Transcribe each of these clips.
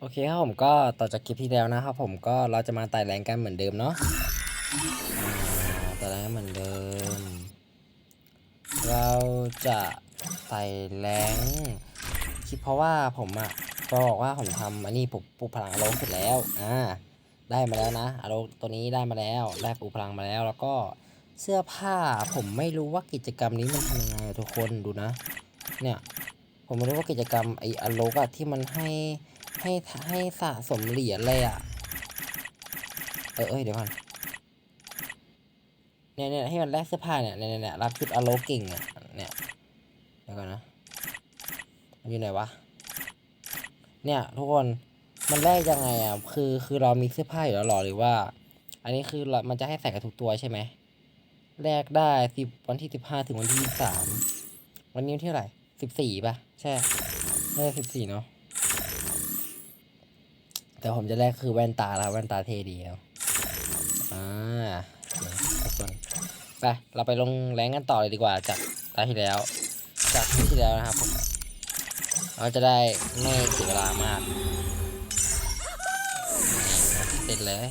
โอเคครับผมก็ต่อจากคลิปที่แล้วนะครับผมก็เราจะมาไต่แรงกันเหมือนเดิมเนาะไต่แรงเหมือนเดิม เราจะไต่แรงคิดเพราะว่าผมอะก็บอกว่าผมทำอันนี้ปลุกปลุกพลังอารมณ์เสร็จแล้วอ่าได้มาแล้วนะอารมณ์ตัวนี้ได้มาแล้วได้ปลุกพลังมาแล้ว แล้วก็เสื้อผ้าผมไม่รู้ว่ากิจกรรมนี้มันทำยังไงทุกคนดูนะ เนี่ยผมไม่รู้ว่ากิจกรรมไอ้อโลกอะที่มันให้ ให้ให้สะสมเหรียญเลยอะเออเอ้ยเดี๋ยวก่อนเนี่ยเนี่ยให้มันแลกเสื้อผ้าเนี่ยเนี่ยเนี่ยรับชุดอโลเก่งอะเนี่ยเดี๋ยวก่อนนะมันอยู่ไหนวะ เนี่ยทุกคนมันแลกยังไงอะคือคือเรามีเสื้อผ้าอยู่แล้วหรอหรือว่า อันนี้คือมันจะให้ใส่กับทุกตัวใช่ไหมแลกได้สิบวันที่สิบห้าถึงวันที่สามวันนี้วันที่เท่าไหร่สิบสี่ป่ะ ใช่น่าจะสิบสี่เนาะ แต่ผมจะแรกคือแว่นตาแล้วแว่นตาเท่ดีแล้วอ่าเดี๋ยวทุกคนไปเราไปลงแรงกันต่อเลยดีกว่าจากตาที่แล้ว จากที่ที่แล้วนะครับผมเราจะได้ไม่เสียเวลามากนี่เสร็จเลย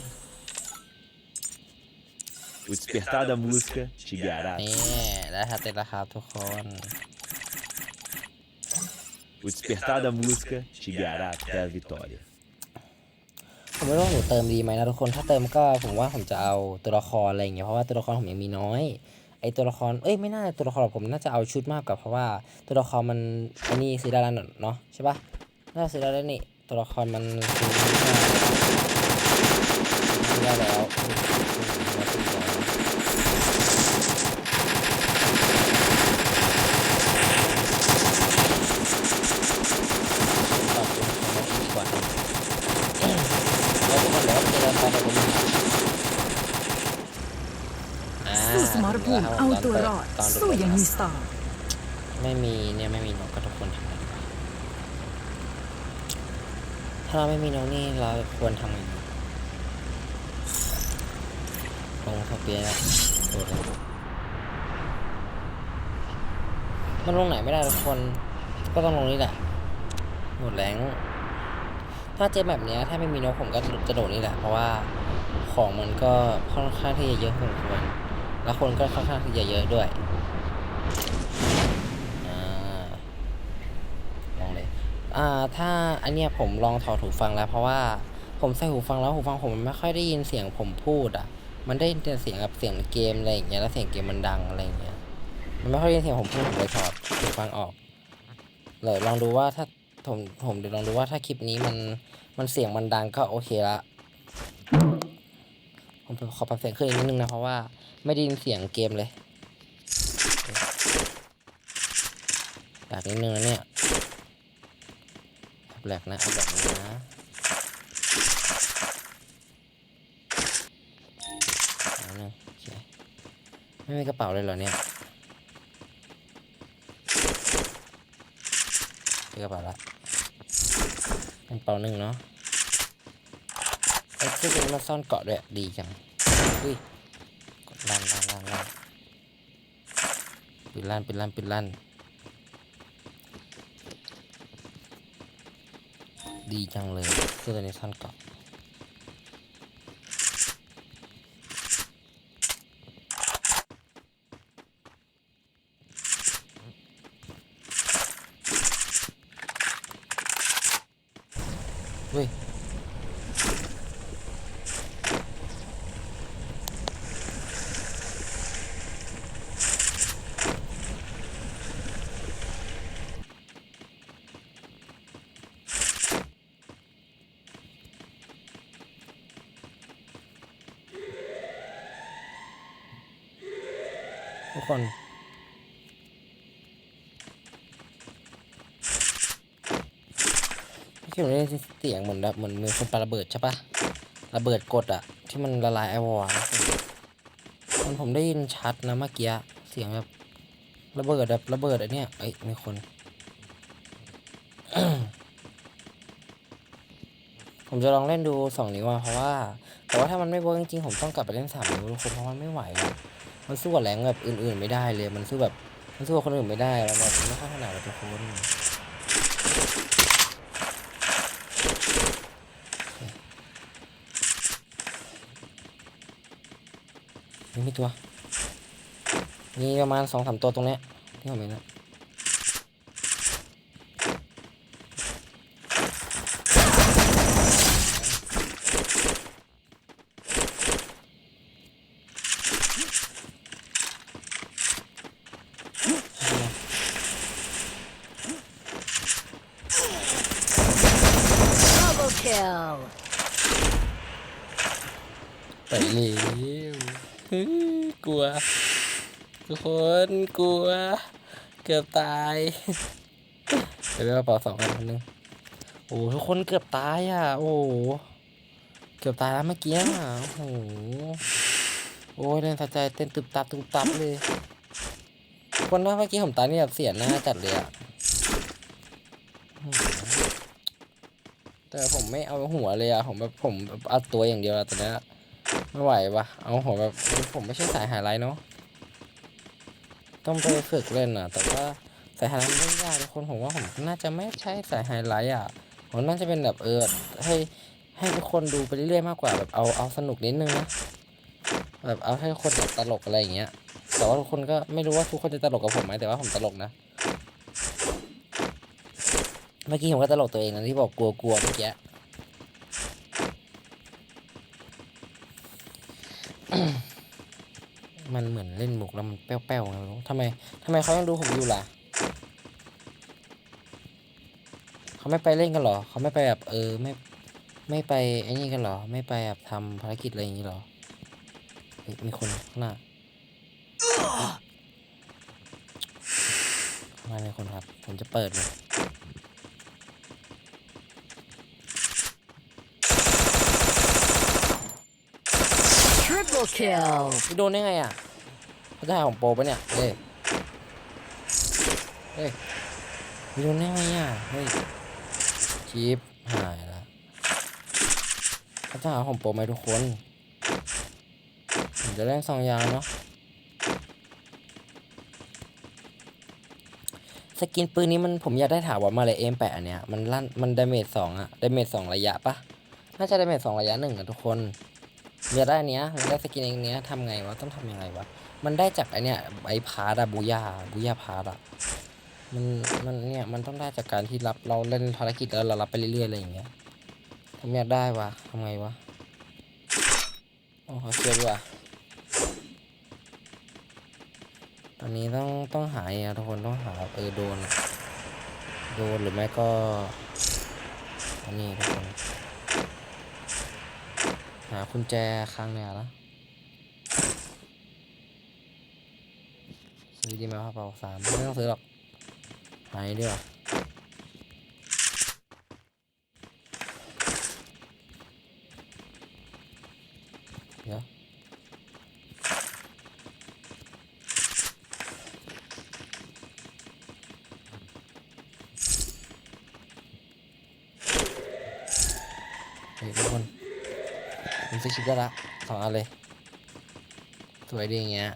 O despertar da música te guiará. นี่ได้ครับเสร็จแล้วครับทุกคน O despertar da música te guiará até a vitória. ผมไม่รู้ว่าหนูเติมดีไหมนะทุกคน ถ้าเติมก็ผมว่าผมจะเอาตัวละครอะไรอย่างเงี้ย เพราะว่าตัวละครผมยังมีน้อย ไอตัวละคร เอ้ยไม่น่าตัวละครผมน่าจะเอาชุดมากกว่าเพราะว่าตัวละครมันอันี่ซื้อได้แล้วเนาะใช่ปะน่าจะซื้อได้แล้วนี่ ตัวละครมันซื้อได้แล้วอืมอืมแล้วซื้อได้ขอบคุณครับดีกว่าครับแล้วทุกคนเดี๋ยวเจอกันตอนเดี๋ยวผมอ่า สู้สมรภูมิเอาตัวรอด สู้อย่างมีสไตล์ไม่มีเนี่ยไม่มีนกก็ทุกคนทำไงถ้าเราไม่มีนกนี่เราควรทำไงดีลงทะเบียนแล้วโดดเลยมันลงไหนไม่ได้ทุกคน ก็ต้องลงนี่แหละหมดแรงถ้าเจอแบบนี้ถ้าไม่มีนกผมก็จะโดดนี่แหละ เพราะว่าของมันก็ค่อนข้างที่จะเยอะพอสมควร แล้วคนก็ค่อนข้างที่จะเยอะด้วยอลองเลยอ่าถ้าอันเนี้ยผมลองถอดหูฟังแล้ว เพราะว่าผมใส่หูฟังแล้วหูฟังผมมันไม่ค่อยได้ยินเสียงผมพูดอะ มันได้ยินแต่เสียงแบบเสียงเกมอะไรอย่างเงี้ยแล้วเสียงเกมมันดังอะไรอย่างเงี้ยมันไม่ค่อยได้ยินเสียงผมพูดผมเลยถอดหูฟังออกเลยลองดูว่าถ้าผมผมเดี๋ยวลองดูว่าถ้าคลิปนี้มันมันเสียงมันดังก็โอเคละ ผมขอปรับเสียงขึ้นอีกนิดนึงนะเพราะว่าไม่ได้ยินเสียงเกมเลยแปลกนิดนึงนะเนี่ยแปลกนะแบบนี้นะนึงไม่มีกระเป๋าเลยเหรอเนี่ยมีกระเป๋าละเป็นกระเป๋าหนึ่งเนาะ ไอ้ที่เป็นมาซ่อนเกาะด้วยดีจังอุ้ยกดลันลันลันลันปิดลันปิดลันปิดลันดีจังเลยเสื้อตัวนี้สั้นเกาะเฮ้ย คน ที่ผมได้ยินเสียงเหมือนแบบเหมือนมือคนปาระเบิดใช่ปะระเบิดกดอะที่มันละลายไอวอลมันผมได้ยินชัดนะเมื่อกี้เสียงแบบระเบิดแบบระเบิดอันเนี้ยเอ้ยมีคนผมจะลองเล่นดูสองนิ้วอะเพราะว่า แต่ว่าถ้ามันไม่เวิร์กจริงๆผมต้องกลับไปเล่นสามนิ้วทุกคนเพราะมันไม่ไหว มันสู้กับแรงแบบอื่นๆไม่ได้เลย มันสู้แบบ มันสู้กคนอื่นไม่ได้แล้วแบบไม่ค่อยถนัดแบบทุกคนนี่มีตัว มีประมาณสองสามตัวตรงเนี้ยที่ผมเห็นนะ Double kill ไปเร็วฮึกลัว ทุกคนกลัว เกือบตายเดี๋ยวไปกระเป๋าสองกันนึงโอ้ทุกคนเกือบตายอะ โอ้เกือบตายแล้วเมื่อกี้อะโอ้โหโอ้ยเล่นสะใจเต้นตึบตับตึบตับเลย คนว่าเมื่อกี้ผมตายนี่แบบเสียหน้าจัดเลยอะอืม แต่ผมไม่เอาหัวเลยอะผมแบบผมเอาตัวอย่างเดียวอะตอนนี้ไม่ไหววะเอาหัวแบบผมไม่ใช่สายไฮไลท์เนาะต้องไปฝึกเล่นอะแต่ว่าสายไฮไลท์ไม่ยากทุกคนผมว่าผมน่าจะไม่ใช่สายไฮไลท์อะผมน่าจะเป็นแบบเออให้ให้ทุกคนดูไปเรื่อยๆมากกว่าแบบเอาเอาสนุกนิดนึงนะแบบเอาให้คนแบบตลกอะไรอย่างเงี้ยแต่ว่าทุกคนก็ไม่รู้ว่าทุกคนจะตลกกับผมไหมแต่ว่าผมตลกนะ เมื่อกี้ผมก็ตลกตัวเองนะที่บอกกลัวกลัวเมื่อกี้มันเหมือนเล่นมุกแล้วมันแป้วๆไงไม่รู้ทำไมทำไมเขายังดูผมอยู่ล่ะ เขาไม่ไปเล่นกันเหรอ เขาไม่ไปแบบเออไม่ไม่ไปไอ้นี่กันเหรอ ไม่ไปแบบทำภารกิจอะไรอย่างนี้เหรอเฮ้ยมีคนข้างหน้าข้างหน้ามีคนครับ ผมจะเปิดเลย Triple kill โดนได้ไงอะเขาจะหาของโปรปะเนี่ยเฮ้ยเฮ้ยพี่โดนได้ไงอะเฮ้ยชิปหายละเขาจะหาของโปรไหมทุกคนผมจะเล่นสองอย่างเนาะสกินปืนนี้มันผมอยากได้ถาวรมาเลยเอ็มแปะอันเนี้ยมันลั่นมันดาเมจสองอะดาเมจสองระยะปะน่าจะดาเมจสองระยะหนึ่งอะทุกคน อยากได้เนี้ยอยากได้สกินเองเนี้ยทำไงวะต้องทำยังไงวะมันได้จากไอเนี้ยไอพาร์ดอะบูย่าบูย่าพาร์ดอะมันมันเนี่ยมันต้องได้จากการที่รับเราเล่นภารกิจแล้วเรารับไปเรื่อยๆอะไรอย่างเงี้ยผมอยากได้วะทำไงวะโอ้ขอเชื่อดีกว่าตอนนี้ต้องต้องหาอะทุกคนต้องหาเออโดน โดนหรือไม่ก็อันนี้ทุากุญแจคลังเนี่ยนะซื้อดีไหมครับเปล่าสามไม่ต้องซื้อหรอกหายดีกว่าเดี๋ยวเฮ้ยทุกคน มซื้อชิปได้ละสองอันเลย สวยดีอย่างเงี้ย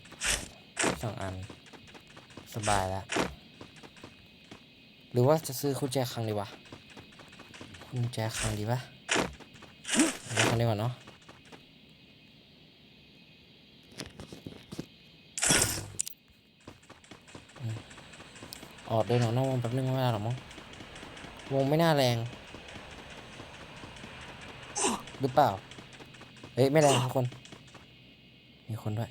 สองอัน สบายแล้วหรือว่าจะซื้อกุญแจคลังดีวะกุญแจคลังดีปะคลังดีกว่าเนาะอออกเดินออกนอกวงแป๊บนึงไม่ได้หรอมั้งวงไม่น่าแรง หรือเปล่า ฮ้ยไม่แรงทุกคน มีคนด้วย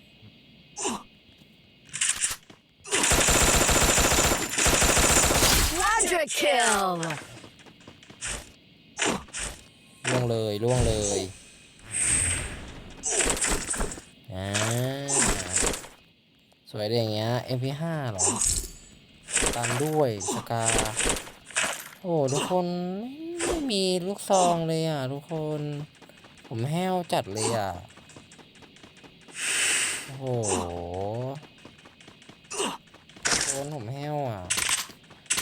Quadra kill ล่วงเลยล่วงเลยอ่าสวยดีอย่างเงี้ย MP5 เหรอ ตามด้วยสกา โอ้ ทุกคน ไม่มีลูกซองเลยอะ ทุกคน ผมแห้วจัดเลยอะ โอ้โหทุกคนผมแห้วอะ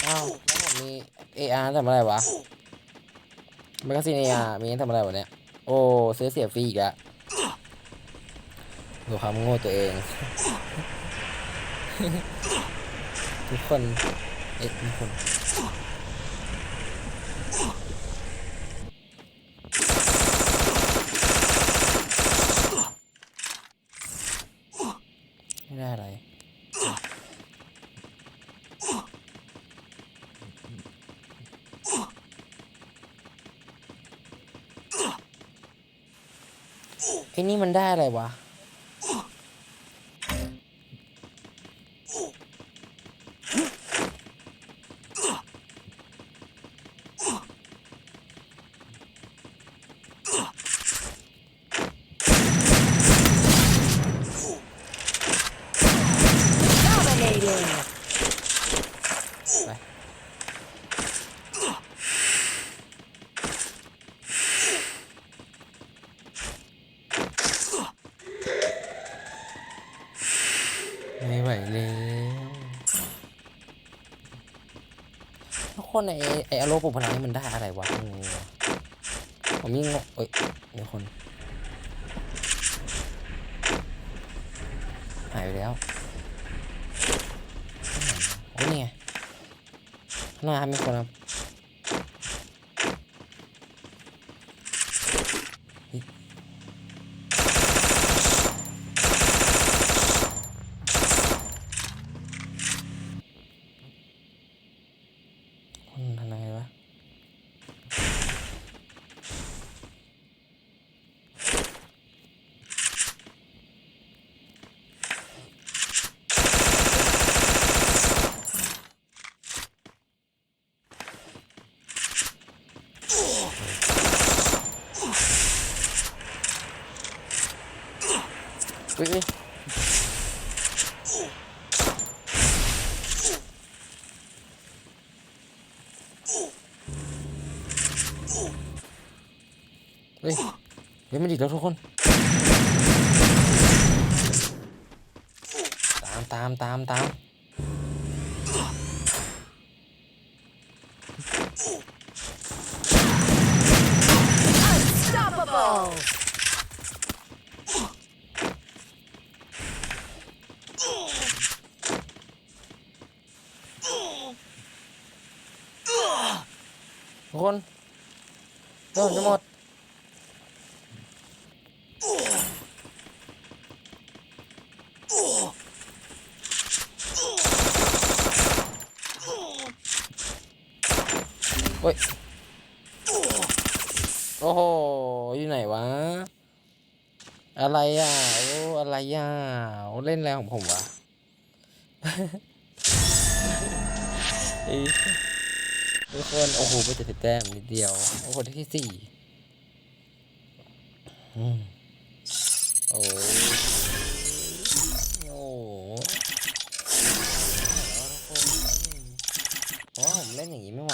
อ้าว แล้วผมมี AR ทำอะไรวะแมกกาซีน AR มีทำอะไรวะเนี่ย โอ้ซื้อเสียฟรีอีกอะดูความโง่ตัวเอง ทุกคน เอ๊ะมีคน ไอ้นี่มันได้อะไรวะ Dominating. ไปไม่ไหวแล้วทุก คนไอไออารมณ์ปุพลังนี่มันได้อะไรวะผมยิ่งงงเอ้ยมีคน หายไปแล้วโอ้ยนี่ไงหน้าครับมีคนครับเฮ้ยคนทำยังไงวะ เฮ้ยเฮ้ย เฮ้ย เฮ้ยมันดิดแล้วทุกคน ตามตามตามตามทุกคน เริ่มจะหมดเฮ้ย โอ้โห อยู่ไหนวะ อะไรอะ โอ้ อะไรอะโอ้เล่นอะไรของผมวะอ้ย ทุกคนโอ้โหไปเจ็ดสิบแต้มนิดเดียว โอ้โหที่สี่โอ้โอ้เพราะว่าผมเล่นอย่างนี้ไม่ไหว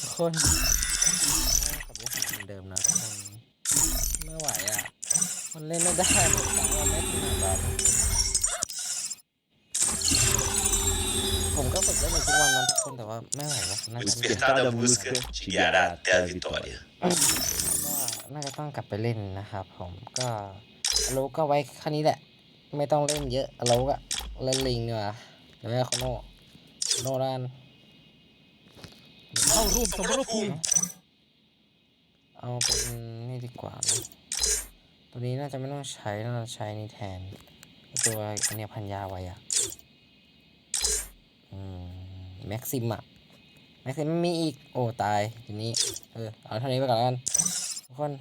ทุกคนขับรถเหมือนเดิมนะทุกคนไม่ไหวอะ มันเล่นไม่ได้ผมไม่ถนัดแบบ กวันนะทุกคนแต่ว่าไม่ไหวแล้วน่าจะ Despertar da música te guiará até a vitória. ก็น่าจะต้องกลับไปเล่นนะครับผมก็อโลก็ไว้แค่นี้แหละ ไม่ต้องเล่นเยอะอโลก็เล่นลิงดีกว่าเดี๋ยวแม่โคโน่โน่ด้านเข้าร่วมสมรภูมิเอาเป็นนี่ดีกว่านะตัวนี้น่าจะไม่ต้องใช้น่าจะใช้นี่แทนไอ้ตัวอันเนี้ยพันยาไว้อะอืม แม็กซิมอะแม็กซิมไม่มีอีก โอ้ ตายทีนี้ เออ เอาเท่านี้ไปก่อนแล้วกัน ทุกคน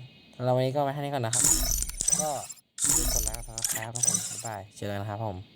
เราวันนี้ก็ไว้เท่านี้ก่อนนะครับ ก็อย่าลืมกดไลค์กดซับสไครต์ทุกคนบ๊ายบายเจอกันนะครับผม